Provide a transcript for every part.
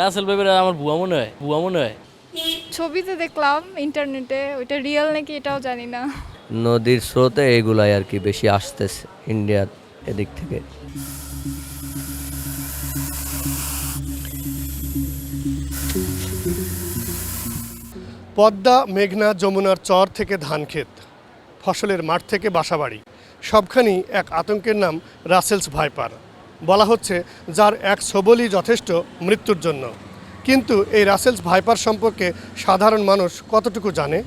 Russell viper আমার বুয়া মনে হয়? বুয়া মনে হয়? ছবিতে দেখলাম ইন্টারনেটে ওইটা রিয়েল নাকি এটাও জানি না। নদীর স্রোতে এগুলাই আর কি বেশি আসতেছে ইন্ডিয়ার এদিক থেকে। পদ্মা মেঘনা যমুনার চর থেকে ধান ধানক্ষেত ফসলের মাঠ থেকে বাসাবাড়ি সবখানি এক আতঙ্কের নাম রাসেলস ভাইপার। বলা হচ্ছে যার এক সবলই যথেষ্ট মৃত্যুর জন্য। কিন্তু এই রাসেলস ভাইপার সম্পর্কে সাধারণ মানুষ কতটুকু জানে?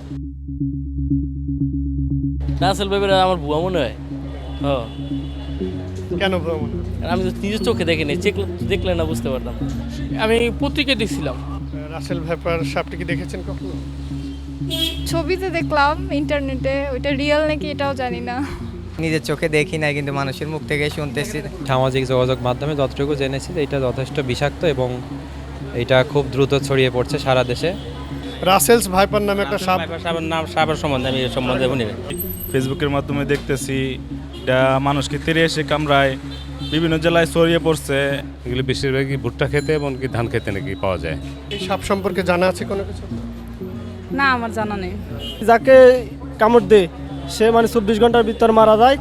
রাসেল ভাইপার আমার বুয়া মনে হয়। ও। কেন ভ্রমণ আমি তো নিজের চোখে দেখিনি চেক দেখলে না বুঝতে পারতাম। আমি পত্রিকায় দেখছিলাম। রাসেল ভাইপার সাপটি কি দেখেছেন কখনো? ছবিতে দেখলাম ইন্টারনেটে ওইটা রিয়েল নাকি এটাও জানি না। নিজের চোখে দেখি না কিন্তু মানুষের মুখ থেকে শুনতেছি। সামাজিক যোগাযোগ মাধ্যমে যতটুকু জেনেছি যে এটা যথেষ্ট বিষাক্ত এবং এটা খুব দ্রুত ছড়িয়ে পড়ছে সারা দেশে। রাসেলস ভাইপার নামে একটা সাপ সাপের নাম সাপের সম্বন্ধে আমি এর সম্বন্ধে শুনি ফেসবুকের মাধ্যমে দেখতেছি এটা মানুষকে তেরে এসে কামড়ায় বিভিন্ন জেলায় ছড়িয়ে পড়ছে। এগুলো বেশিরভাগই ভুট্টা খেতে এবং কি ধান খেতে নাকি পাওয়া যায়। এই সাপ সম্পর্কে জানা আছে কোনো কিছু? না আমার জানা নেই। যাকে কামড় দেয় সে মানে চব্বিশ ঘণ্টার ভিতর মারা যায়।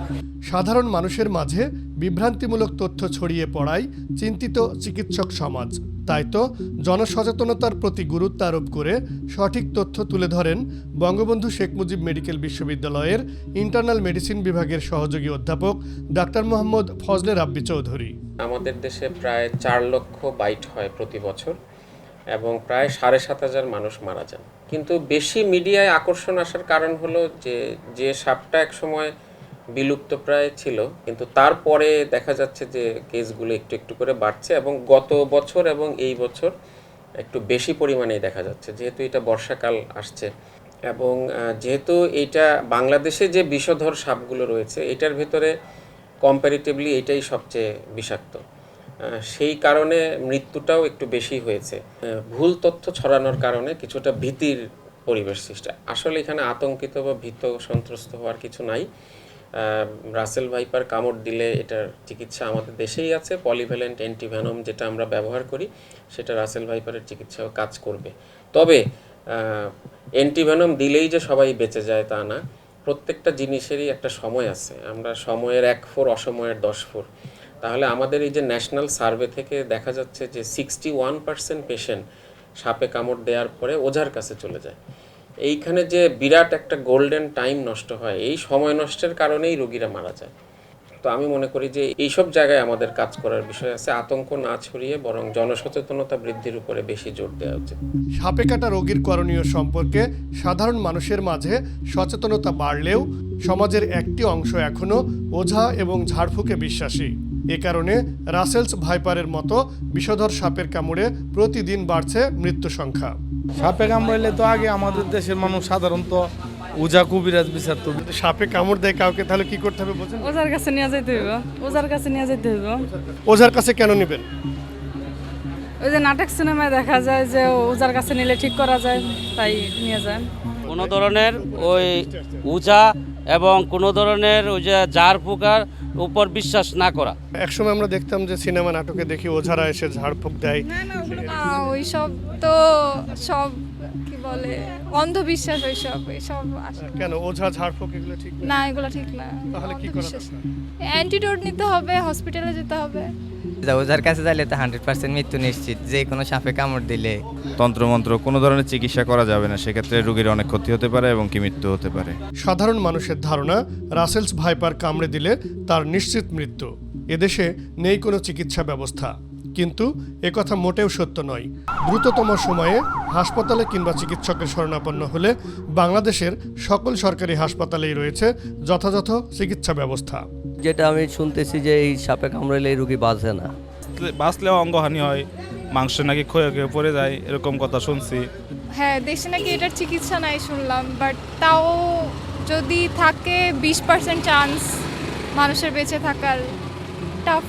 সাধারণ মানুষের মাঝে বিভ্রান্তিমূলক তথ্য ছড়িয়ে পড়ায় চিন্তিত চিকিৎসক সমাজ। তাই তো জনসচেতনতার প্রতি গুরুত্ব আরোপ করে সঠিক তথ্য তুলে ধরেন বঙ্গবন্ধু শেখ মুজিব মেডিকেল বিশ্ববিদ্যালয়ের ইন্টারনাল মেডিসিন বিভাগের সহযোগী অধ্যাপক ডাক্তার মোহাম্মদ ফজলে রাব্বি চৌধুরী। আমাদের দেশে প্রায় চার লক্ষ বাইট হয় প্রতি বছর। এবং প্রায় সাড়ে সাত হাজার মানুষ মারা যান। কিন্তু বেশি মিডিয়ায় আকর্ষণ আসার কারণ হলো যে যে সাপটা একসময় বিলুপ্ত প্রায় ছিল, কিন্তু তারপরে দেখা যাচ্ছে যে কেসগুলো একটু একটু করে বাড়ছে এবং গত বছর এবং এই বছর একটু বেশি পরিমাণেই দেখা যাচ্ছে, যেহেতু এটা বর্ষাকাল আসছে। এবং যেহেতু এইটা বাংলাদেশে যে বিষধর সাপগুলো রয়েছে, এটার ভিতরে কম্পারিটিভলি এটাই সবচেয়ে বিষাক্ত। সেই কারণে মৃত্যুটাও একটু বেশি হয়েছে। ভুল তথ্য ছড়ানোর কারণে কিছুটা ভীতির পরিবেশ সৃষ্টি আসলে এখানে আতঙ্কিত বা ভীত সন্ত্রস্ত হওয়ার কিছু নাই। রাসেল ভাইপার কামড় দিলে এটার চিকিৎসা আমাদের দেশেই আছে। পলিভ্যালেন্ট অ্যান্টিভেনম যেটা আমরা ব্যবহার করি, সেটা রাসেল ভাইপারের চিকিৎসাও কাজ করবে। তবে অ্যান্টিভ্যানম দিলেই যে সবাই বেঁচে যায় তা না। প্রত্যেকটা জিনিসেরই একটা সময় আছে। আমরা সময়ের এক ফোর অসময়ের দশ ফোর তাহলে আমাদের এই যে ন্যাশনাল সার্ভে থেকে দেখা যাচ্ছে যে সিক্সটি ওয়ান পার্সেন্ট পেশেন্ট সাপে কামড় দেওয়ার পরে ওঝার কাছে চলে যায়। এইখানে যে বিরাট একটা গোল্ডেন টাইম নষ্ট হয়, এই সময় নষ্টের কারণেই রোগীরা মারা যায়। তো আমি মনে করি যে এইসব জায়গায় আমাদের কাজ করার বিষয় আছে, আতঙ্ক না ছড়িয়ে বরং জনসচেতনতা বৃদ্ধির উপরে বেশি জোর দেওয়া উচিত। সাপে কাটা রোগীর করণীয় সম্পর্কে সাধারণ মানুষের মাঝে সচেতনতা বাড়লেও সমাজের একটি অংশ এখনও ওঝা এবং ঝাড়ফুঁকে বিশ্বাসী। এ কারণে রাসেলস ভাইপারের মতো বিষধর সাপের কামড়ে প্রতিদিন বাড়ছে মৃত্যু সংখ্যা। সাপে কামড়াইলে তো আগে আমাদের দেশের মানুষ সাধারণত উজা কবিরাজ বিচার তো সাপে কামড় দেয় কাউকে তাহলে কি করতে হবে বোঝেন? ওজার কাছে নিয়ে যেতে হইব ওজার কাছে নিয়ে যেতে হইব। ওঝার কাছে কেন নেবেন? ওই যে নাটক সিনেমায় দেখা যায় যে ওজার কাছে নিলে ঠিক করা যায় তাই নিয়ে যায়। কোনো ধরনের ওই উজা এবং কোনো ধরনের ওই যে জার পোকার উপর বিশ্বাস না করা। একসময় আমরা দেখতাম যে সিনেমা নাটকে দেখি ওঝারা এসে ঝাড়ফুঁক দেয়। ওইসব তো সব বলে অন্ধবিশ্বাস ওইসব এইসব আসলে- কেন ওঝা ঝাড়ফুঁক এগুলো ঠিক না? এগুলো ঠিক না। তাহলে কি করা অ্যান্টিডোট নিতে হবে হসপিটালে যেতে হবে। ওজার কাছে যাইলে তো হান্ড্রেড পার্সেন্ট মৃত্যু নিশ্চিত যে কোনো সাপে কামড় দিলে। তন্ত্রমন্ত্র কোনো ধরনের চিকিৎসা করা যাবে না সেক্ষেত্রে রোগীর অনেক ক্ষতি হতে পারে এবং কি মৃত্যু হতে পারে। সাধারণ মানুষের ধারণা রাসেলস ভাইপার কামড়ে দিলে তার নিশ্চিত মৃত্যু। এদেশে নেই কোনো চিকিৎসা ব্যবস্থা। কিন্তু একথা মোটেও সত্য নয়। দ্রুততম সময়ে হাসপাতালে কিংবা চিকিৎসকের শরণাপন্ন হলে বাংলাদেশের সকল সরকারি হাসপাতালেই রয়েছে যথাযথ চিকিৎসা ব্যবস্থা। যেটা আমি শুনতেছি যে এই সাপে কামড়াইলে এই রুগী বাঁচে না। বাঁচলেও অঙ্গহানি হয় মাংস নাকি ক্ষয়ে ক্ষয়ে পড়ে যায় এরকম কথা শুনছি। হ্যাঁ দেশে নাকি এটার চিকিৎসা নাই শুনলাম বাট তাও যদি থাকে বিশ পার্সেন্ট চান্স মানুষের বেঁচে থাকার টাফ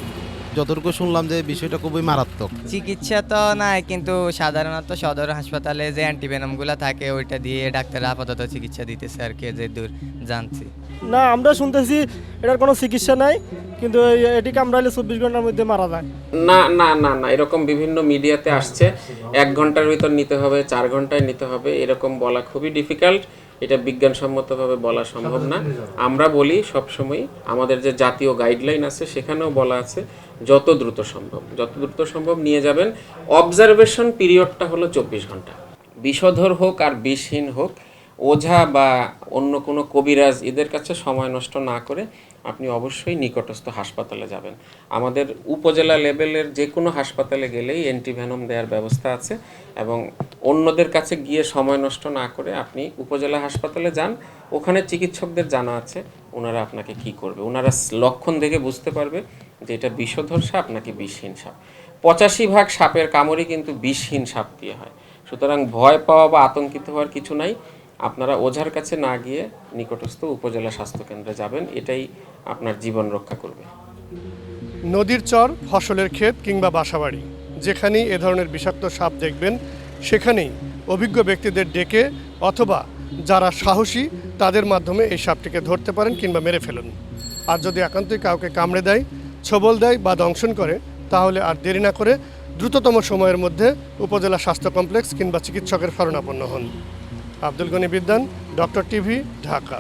যতটুকু শুনলাম যে বিষয়টা খুবই মারাত্মক। চিকিৎসা তো নাই কিন্তু সাধারণত সদর হাসপাতালে যে অ্যান্টিভেনমগুলো থাকে ওইটা দিয়ে ডাক্তার আপাতত চিকিৎসা দিতেছে আর কি যে দূর জানছি। না আমরা শুনতেছি এটার কোনো চিকিৎসা নাই কিন্তু এই- এটি কামড়াইলে চব্বিশ ঘণ্টার মধ্যে মারা যায়। না না না না এরকম বিভিন্ন মিডিয়াতে আসছে এক ঘণ্টার ভিতর নিতে হবে চার ঘন্টায় নিতে হবে এরকম বলা খুবই ডিফিকাল্ট এটা বিজ্ঞানসম্মতভাবে বলা সম্ভব না। আমরা বলি সবসময় আমাদের যে জাতীয় গাইডলাইন আছে সেখানেও বলা আছে যত দ্রুত সম্ভব, যত দ্রুত সম্ভব নিয়ে যাবেন। অবজারভেশন পিরিয়ডটা হলো চব্বিশ ঘণ্টা। বিষধর হোক আর বিষহীন হোক, ওঝা বা অন্য কোনো কবিরাজ, এদের কাছে সময় নষ্ট না করে আপনি অবশ্যই নিকটস্থ হাসপাতালে যাবেন। আমাদের উপজেলা লেভেলের যে কোনো হাসপাতালে গেলেই অ্যান্টিভেনম দেওয়ার ব্যবস্থা আছে এবং অন্যদের কাছে গিয়ে সময় নষ্ট না করে আপনি উপজেলা হাসপাতালে যান। ওখানে চিকিৎসকদের জানা আছে, ওনারা আপনাকে কি করবে? ওনারা লক্ষণ দেখে বুঝতে পারবে যে এটা বিষধর সাপ নাকি বিষহীন সাপ? পঁচাশি ভাগ সাপের কামড়ই কিন্তু বিষহীন সাপ দিয়ে হয়। সুতরাং ভয় পাওয়া বা আতঙ্কিত হওয়ার কিছু নাই। আপনারা ওঝার কাছে না গিয়ে নিকটস্থ উপজেলা স্বাস্থ্যকেন্দ্রে যাবেন। এটাই আপনার জীবন রক্ষা করবে। নদীর চর, ফসলের ক্ষেত কিংবা বাসাবাড়ি, যেখানেই এ ধরনের বিষাক্ত সাপ দেখবেন, সেখানেই অভিজ্ঞ ব্যক্তিদের ডেকে অথবা যারা সাহসী, তাদের মাধ্যমে এই সাপটিকে ধরতে পারেন কিংবা মেরে ফেলুন। আর যদি একান্তই কাউকে কামড়ে দেয় ছবল দেয় বা দংশন করে, তাহলে আর দেরি না করে দ্রুততম সময়ের মধ্যে উপজেলা স্বাস্থ্য কমপ্লেক্স কিংবা চিকিৎসকের শরণাপন্ন হন। আব্দুল গনি বিদ্যান, ডক্টর টিভি, ঢাকা।